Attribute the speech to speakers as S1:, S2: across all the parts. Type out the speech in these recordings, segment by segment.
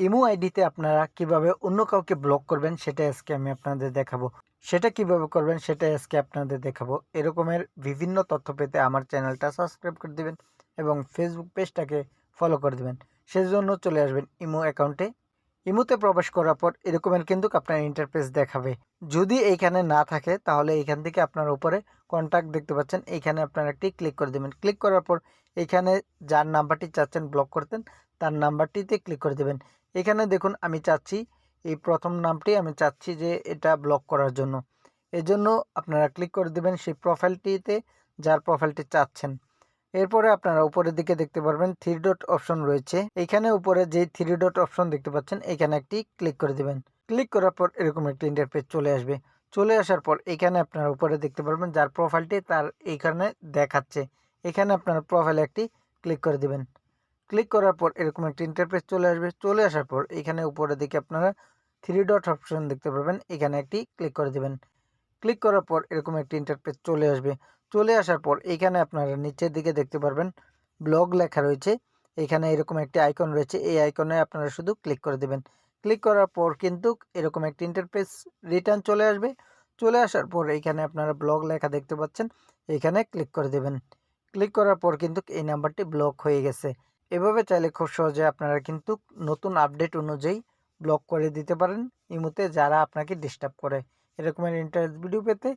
S1: Imo আইডিতে আপনারা কীভাবে অন্য কাউকে ব্লক করবেন, সেটা আজকে আমি আপনাদের দেখাবো। সেটা কীভাবে করবেন, সেটা আজকে আপনাদের দেখাবো। এরকমের বিভিন্ন তথ্য পেতে আমার চ্যানেলটা সাবস্ক্রাইব করে দিবেন এবং ফেসবুক পেজটাকে ফলো করে দিবেন। সেজন্য চলে আসবেন ইমো অ্যাকাউন্টে ইমোতে প্রবেশ করার পর এরকমের কিন্তু আপনার ইন্টারফেস দেখাবে। যদি এইখানে না থাকে, তাহলে এইখান থেকে আপনার উপরে কন্ট্যাক্ট দেখতে পাচ্ছেন। এইখানে আপনারা একটি ক্লিক করে দেবেন। ক্লিক করার পর এইখানে যার নাম্বারটি চাচ্ছেন ব্লক করতেন তার নাম্বারটিতে ক্লিক করে দেবেন। এখানে দেখুন আমি চাচ্ছি, এই প্রথম নামটি আমি চাচ্ছি যে এটা ব্লক করার জন্য। এজন্য আপনারা ক্লিক করে দেবেন সেই প্রোফাইলটিতে যার প্রোফাইলটি চাচ্ছেন। এরপরে আপনারা উপরের দিকে দেখতে পারবেন থ্রি ডট অপশন রয়েছে। এখানে উপরে যেই থ্রি ডট অপশন দেখতে পাচ্ছেন, এখানে একটি ক্লিক করে দেবেন। ক্লিক করার পর এরকম একটি ইন্টারফেস চলে আসবে। চলে আসার পর এখানে আপনারা উপরে দেখতে পারবেন যার প্রোফাইলটি তার এইখানে দেখাচ্ছে। এখানে আপনারা প্রোফাইলে একটি ক্লিক করে দেবেন। ক্লিক করার পর এরকম একটি ইন্টারফেস চলে আসবে। চলে আসার পর এখানে উপরে দিকে আপনারা থ্রি ডট অপশন দেখতে পারবেন। এখানে একটি ক্লিক করে দেবেন। ক্লিক করার পর এরকম একটি ইন্টারফেস চলে আসবে। চলে আসার পর এখানে আপনারা নিচের দিকে দেখতে পারবেন ব্লগ লেখা রয়েছে। এখানে এরকম একটি আইকন রয়েছে। এই আইকনে আপনারা শুধু ক্লিক করে দেবেন। ক্লিক করার পর কিন্তু এরকম একটি ইন্টারফেস রিটার্ন চলে আসবে। চলে আসার পর এখানে আপনারা ব্লগ লেখা দেখতে পাচ্ছেন। এখানে ক্লিক করে দেবেন। ক্লিক করার পর কিন্তু এই নাম্বারটি ব্লক হয়ে গেছে। এভাবে চাইলে খুব সহজে আপনারা কিন্তু নতুন আপডেট অনুযায়ী ব্লক করে দিতে পারেন। ইমুতে যারা আপনাকে ডিস্টার্ব করে। এরকমের ইন্টারেস্ট ভিডিও পেতে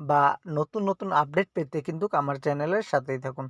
S1: বা নতুন নতুন আপডেট পেতে কিন্তু আমার চ্যানেলের সাথেই থাকুন।